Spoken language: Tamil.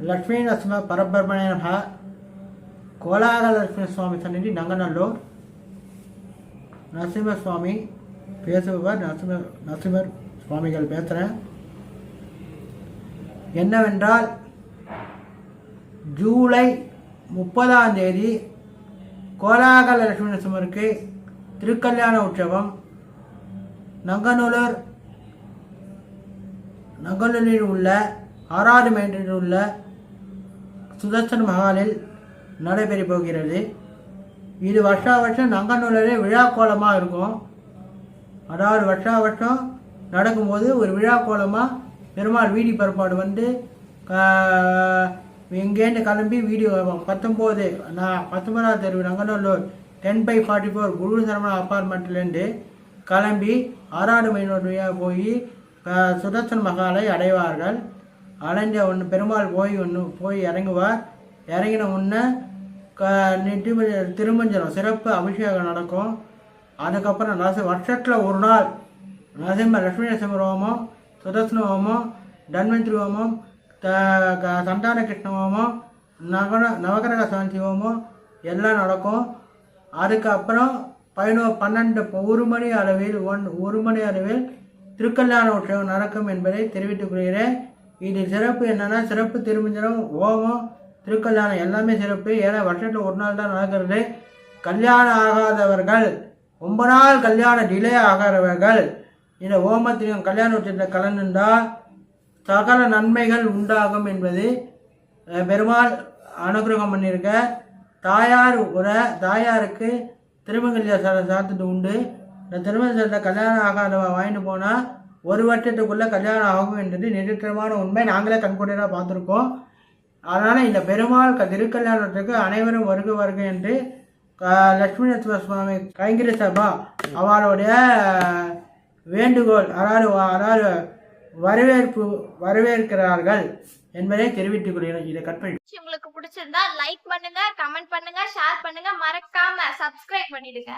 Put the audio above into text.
లక్ష్మీ నరసింహ పరబ్రహ్మణే నమ சுவாமி சன்னிதி நங்கநல்லூர் நரசிம்ம சுவாமி பேசுபவர் நரசிம்ம நரசிம்மர் சுவாமிகள் பேசுகிறேன் என்னவென்றால் ஜூலை முப்பதாம் தேதி கோலாகல லட்சுமி நரசிம்மருக்கு திருக்கல்யாண உற்சவம் நங்கநல்லூர் நங்கநல்லூரில் உள்ள ஆறாறு மேட்டில் உள்ள சுதர்சன் மகாலில் நடைபெறப் போகிறது. இது வருஷா வருஷம் நங்கநூலரே விழா கோலமாக இருக்கும். அதாவது வருஷா வருஷம் நடக்கும்போது ஒரு விழா கோலமாக பெருமாள் வீடி பரப்பாடு வந்து இங்கேருந்து கிளம்பி வீடியோ பத்தொம்போது நான் பத்தொன்பதாவது தெருவு Nanganallur ten by forty four Guru Saravana அப்பார்ட்மெண்ட்லேருந்து கிளம்பி ஆறாடு மைன் போய் சுதர்சன் மகாலை அடைவார்கள். அடைஞ்ச ஒன்று பெருமாள் போய் ஒன்று போய் இறங்குவார். இறங்கின உடனே க திருமஞ்சனம் சிறப்பு அபிஷேகம் நடக்கும். அதுக்கப்புறம் நரசி வருஷத்தில் ஒரு நாள் நரசிம்ம லட்சுமி நரசிம்மர் ஹோமம் சுதர்சன ஹோமம் தன்வந்திரி ஹோமம் த க- சந்தான கிருஷ்ண ஹோமம் நகர நவகரக சாந்தி ஹோமம் எல்லாம் நடக்கும். அதுக்கப்புறம் பதினோ பன்னெண்டு ஒரு மணி அளவில் ஒன் ஒரு மணி அளவில் திருக்கல்யாண உற்சவம் நடக்கும் என்பதை தெரிவித்துக் கொள்கிறேன். இது சிறப்பு என்னன்னா சிறப்பு திருமஞ்சனம் ஹோமம் திருக்கல்யாணம் எல்லாமே சிறப்பு. ஏன்னா வருஷத்தில் ஒரு நாள் தான் நடக்கிறது. கல்யாணம் ஆகாதவர்கள் ரொம்ப நாள் கல்யாணம் டிலே ஆகாதவர்கள் இந்த ஓமத்திலும் கல்யாண உச்சத்தில் கலந்துட்டால் சகல நன்மைகள் உண்டாகும் என்பது பெருமாள் அனுகிரகம் பண்ணியிருக்க. தாயார் உரை தாயாருக்கு திருமங்கல்யா சா சாத்துட்டு உண்டு. இந்த திருமங்கலத்தை கல்யாணம் ஆகாதவ வாங்கிட்டு போனால் ஒரு வருஷத்துக்குள்ளே கல்யாணம் ஆகும் என்றது நிரந்தரமான உண்மை. நாங்களே கண்கூடாக பார்த்துருக்கோம். அதனால் இந்த பெருமாள் க- திருக்கல்யாணத்துக்கு அனைவரும் வருக வருக என்று க- லட்சுமி நரசிம்ம சுவாமி கைங்கரி சபா அவருடைய வேண்டுகோள் அதாவது அதாவது வரவேற்பு வரவேற்கிறார்கள் என்பதை தெரிவித்துக் கொள்கிறேன். இதை கட் பண்ணி உங்களுக்கு பிடிச்சிருந்தா லைக் பண்ணுங்க கமெண்ட் பண்ணுங்க ஷேர் பண்ணுங்க. மறக்காம சப்ஸ்கிரைப் பண்ணிடுங்க.